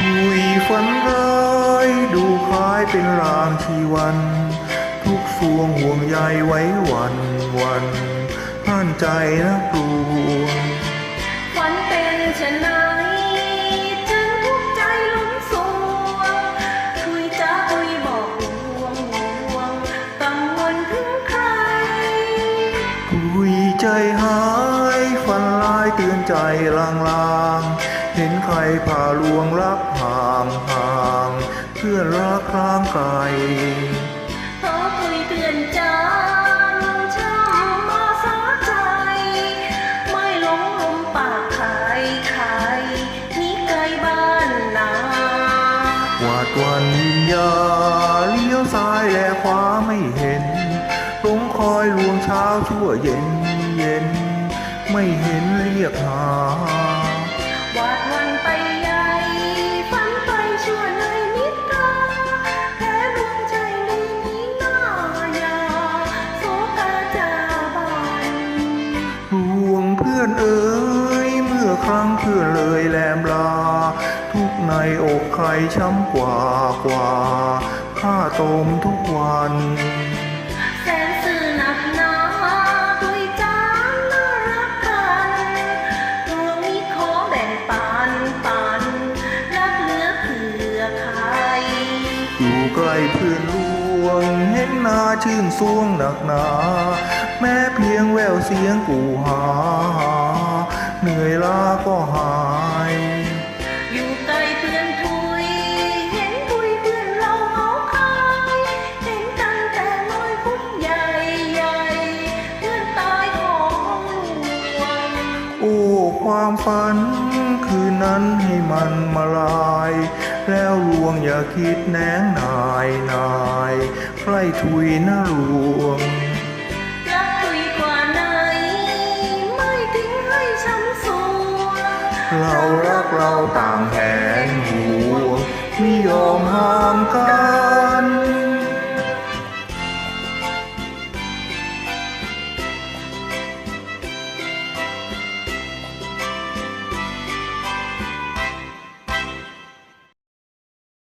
คุยฝันร้ายดูคล้ายเป็นรางทีวัน ทุกสวงห่วงใยไว้วันวันผ่านใจนะปลวงฝันเป็นเช่นไรจึทุกใจลุ้มสวงคุยจ้าคุยบอกหวงห่วงกังวลถึงใคร คุยใจหายฝันร้ายเตือนใจลางลาง เห็นใครพาลวงรักห่างห่างเพื่อนรักร้างไกลขอคุยเตือนจางช้ำมาสาใจ ไม่หลงลมปากขายขายนี่ไกลบ้านนาวาดวันวิญญาเลี้ยวซ้ายและขวาไม่เห็นหลงคอยลวงเช้าชั่วเย็นเย็น ไม่เห็นเรียกหา พื่อนเอ๋ยเมื่อครั้งเพื่อนเลยแลมลา ทุกในอกใครช้ำกว่ากว่าข้าตมทุกวันแสนสื่อหนักหนาคุยจางน่ารักกันดวงนี้ขอแบ่งปันปันรักเหลือเผื่อใครอยู่ใกล้เพื่อนล วง เห็นหน้าชื่นสวงหนักหนา แม้เพียงแววเสียงกูหา เหนื่อยล้าก็หา ความฝัน คืนนั้นให้มันมาลาย แล้วลวงอย่าคิดแหนงนายนายใกล้ทุยนะลวงรักทุยกว่าไหน ไม่ทิ้งให้ช้ำสวงเรารักเราต่างแหนห่วงไม่ยอมห่างกัน